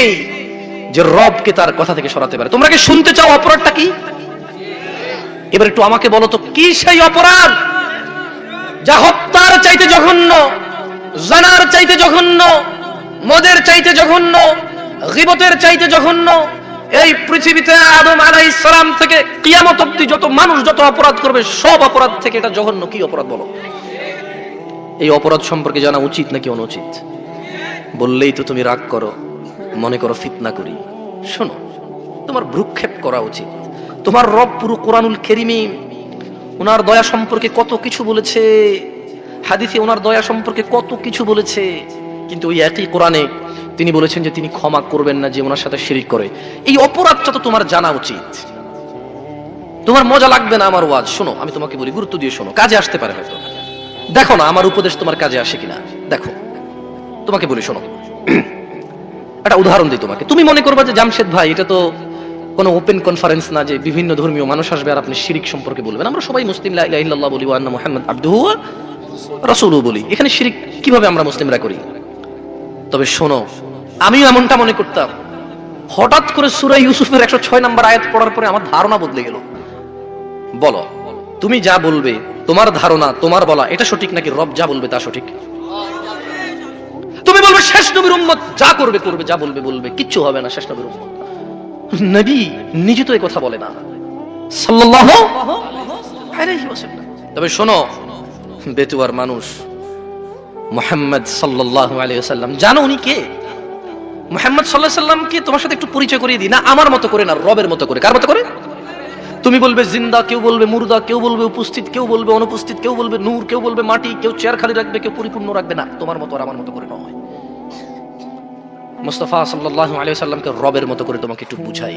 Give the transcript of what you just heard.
নেই যে রবকে তার কথা থেকে সরাতে পারে। তোমরা কি শুনতে চাও অপরাধটা কি? এবার একটু আমাকে বলো তো, কি সেই অপরাধ? যা হত্যার চাইতে জঘন্য, জানার চাইতে জঘন্য, মদের চাইতে জঘন্য, গিবতের চাইতে জঘন্য, এই পৃথিবীতে আদম আলাইহিস সালাম থেকে কিয়ামত অব্দি যত মানুষ যত অপরাধ করবে, সব অপরাধ থেকে এটা জঘন্য। কি অপরাধ বলো? এই অপরাধ সম্পর্কে জানা উচিত নাকি অনুচিত? বললেই তো তুমি রাগ করো। মনে করো ফিতনা করি। শোনো, তোমার ভ্রুক্ষেপ করা উচিত। তোমার রব পুরো কোরআনুল কেরিমি ওনার দয়া সম্পর্কে কত কিছু বলেছে, হাদিসে ওনার দয়া সম্পর্কে কত কিছু বলেছে, কিন্তু ওই একই কোরআনে তিনি বলেছেন যে তিনি ক্ষমা করবেন না যে ওনার সাথে শিরিক করে। এই অপরাধটা তো তোমার জানা উচিত। তোমার মজা লাগবে না আমার ওয়াজ। শোনো, আমি তোমাকে বলি, গুরুত্ব দিয়ে শোনো, কাজে আসতে পারে হয়তো। দেখো না, আমার উপদেশ তোমার কাজে আসে কিনা। দেখো, তোমাকে বলি, শোনো। একটা উদাহরণ দিই তোমাকে। তুমি মনে করবা যে জামশেদ ভাই, এটা তো কোনো ওপেন কনফারেন্স না যে বিভিন্ন ধর্মীয় মানুষ আসবে আর আপনি শিরিক সম্পর্কে বলবেন। আমরা সবাই মুসলিম, লা ইলাহা ইল্লাল্লাহ বলি, ওয়া আন্না মুহাম্মদ বলি। এখানে শিরিক কীভাবে আমরা মুসলিমরা করি? তবে শোনো, আমিও এমনটা মনে করতাম। হঠাৎ করে সূরা ইউসুফের 106 নম্বর আয়াত পড়ার পরে আমার ধারণা বদলে গেল। বলো, তুমি যা বলবে, তোমার ধারণা, তোমার বলা, এটা সঠিক নাকি রব যা বলবে তা সঠিক? শেষ নবীর উম্মত যা করবে করবে, যা বলবে বলবে, কিচ্ছু হবে না শেষ নবীর উম্মত। নবী নিজে তো এই কথা বলে না। তবে শোনো, বেতুয়ার মানুষ মুহাম্মদ সাল্লাল্লাহু আলাইহি জানো উনি কে? মুহাম্মদ আলাইহি সাল্লামকে তোমার সাথে একটু পরিচয় করিয়ে দিই। না, আমার মতো করে না, রবের মতো করে। কার মতো করে? তুমি বলবে জিন্দা, কেউ বলবে মুর্দা, কেউ বলবে উপস্থিত, কেউ বলবে অনুপস্থিত, কেউ বলবে নূর, কেউ বলবে মাটি, কেউ চেয়ার খালি রাখবে, কেউ পরিপূর্ণ রাখবে না। তোমার মতো আর আমার মতো করে নয়। মুস্তফা সাল্লাহ আলিয়া সাল্লামকে রবের মতো করে তোমাকে একটু বুঝাই।